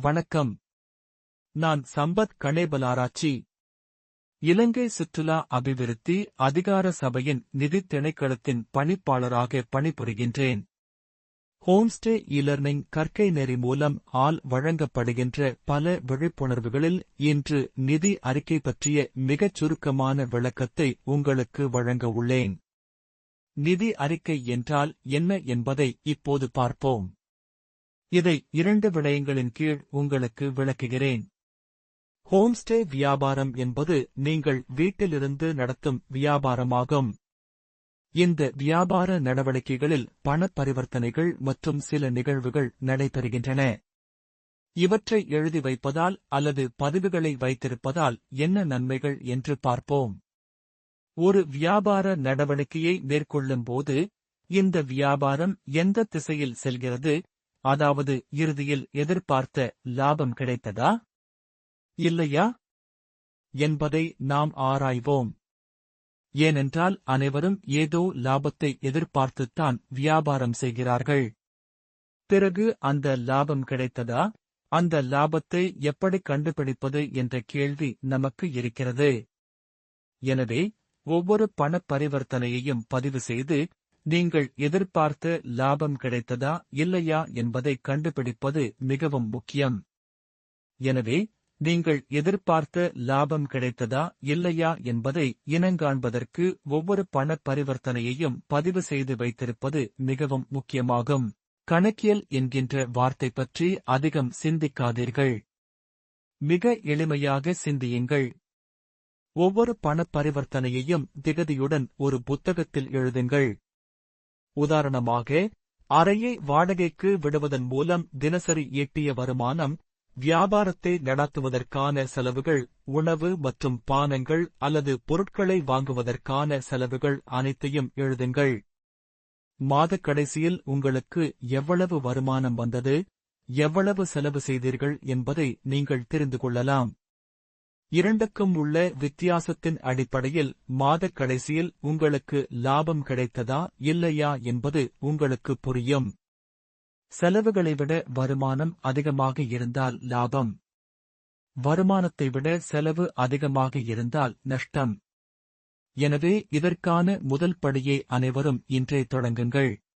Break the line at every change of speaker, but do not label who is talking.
வணக்கம். நான் சம்பத் கணேபலாராய்ச்சி இலங்கை சுற்றுலா அபிவிருத்தி அதிகார சபையின் நிதித் திணைக்களத்தின் பணிப்பாளராக பணிபுரிகின்றேன். ஹோம்ஸ்டே இலர்னிங் கற்கை நெறி மூலம் ஆல் வழங்கப்படுகின்ற பல விழிப்புணர்வுகளில் இன்று நிதி அறிக்கை பற்றிய மிகச் சுருக்கமான விளக்கத்தை உங்களுக்கு வழங்க உள்ளேன். நிதி அறிக்கை என்றால் என்ன என்பதை இப்போது பார்ப்போம். இதை இரண்டு விடயங்களின் கீழ் உங்களுக்கு விளக்குகிறேன். ஹோம்ஸ்டே வியாபாரம் என்பது நீங்கள் வீட்டிலிருந்து நடத்தும் வியாபாரமாகும். இந்த வியாபார நடவடிக்கைகளில் பண பரிவர்த்தனைகள் மற்றும் சில நிகழ்வுகள் நடைபெறுகின்றன. இவற்றை எழுதி வைப்பதால் அல்லது பதிவுகளை வைத்திருப்பதால் என்ன நன்மைகள் என்று பார்ப்போம். ஒரு வியாபார நடவடிக்கையை மேற்கொள்ளும் போது இந்த வியாபாரம் எந்த திசையில் செல்கிறது அதாவது இறுதியில் எதிர்பார்த்த லாபம் கிடைத்ததா? இல்லையா? என்பதை நாம் ஆராய்வோம். ஏனென்றால் அனைவரும் ஏதோ லாபத்தை எதிர்பார்த்துத்தான் வியாபாரம் செய்கிறார்கள். பிறகு அந்த லாபம் கிடைத்ததா? அந்த லாபத்தை எப்படி கண்டுபிடிப்பது என்ற கேள்வி நமக்கு இருக்கிறது. எனவே ஒவ்வொரு பண பரிவர்த்தனையையும் பதிவு செய்து நீங்கள் எதிர்பார்த்த லாபம் கிடைத்ததா இல்லையா என்பதை கண்டுபிடிப்பது மிகவும் முக்கியம். எனவே நீங்கள் எதிர்பார்த்த லாபம் கிடைத்ததா இல்லையா என்பதை இனங்காண்பதற்கு ஒவ்வொரு பண பரிவர்த்தனையையும் பதிவு செய்து வைத்திருப்பது மிகவும் முக்கியமாகும். கணக்கியல் என்கின்ற வார்த்தை பற்றி அதிகம் சிந்திக்காதீர்கள். மிக எளிமையாக சிந்தியுங்கள். ஒவ்வொரு பண பரிவர்த்தனையையும் திகதியுடன் ஒரு புத்தகத்தில் எழுதுங்கள். உதாரணமாக அறையை வாடகைக்கு விடுவதன் மூலம் தினசரி ஈட்டிய வருமானம் வியாபாரத்தை நடத்துவதற்கான செலவுகள் உணவு மற்றும் பானங்கள் அல்லது பொருட்களை வாங்குவதற்கான செலவுகள் அனைத்தையும் எழுதுங்கள். மாதக் கடைசியில் உங்களுக்கு எவ்வளவு வருமானம் வந்தது எவ்வளவு செலவு செய்தீர்கள் என்பதை நீங்கள் தெரிந்து கொள்ளலாம். இரண்டுக்கும் உள்ள வித்தியாசத்தின் அடிப்படையில் மாதக் கடைசியில் உங்களுக்கு லாபம் கிடைத்ததா இல்லையா என்பது உங்களுக்கு புரியும். செலவுகளை விட வருமானம் அதிகமாக இருந்தால் லாபம். வருமானத்தை விட செலவு அதிகமாக இருந்தால் நஷ்டம். எனவே இதற்கான முதல் படியை அனைவரும் இன்றே தொடங்குங்கள்.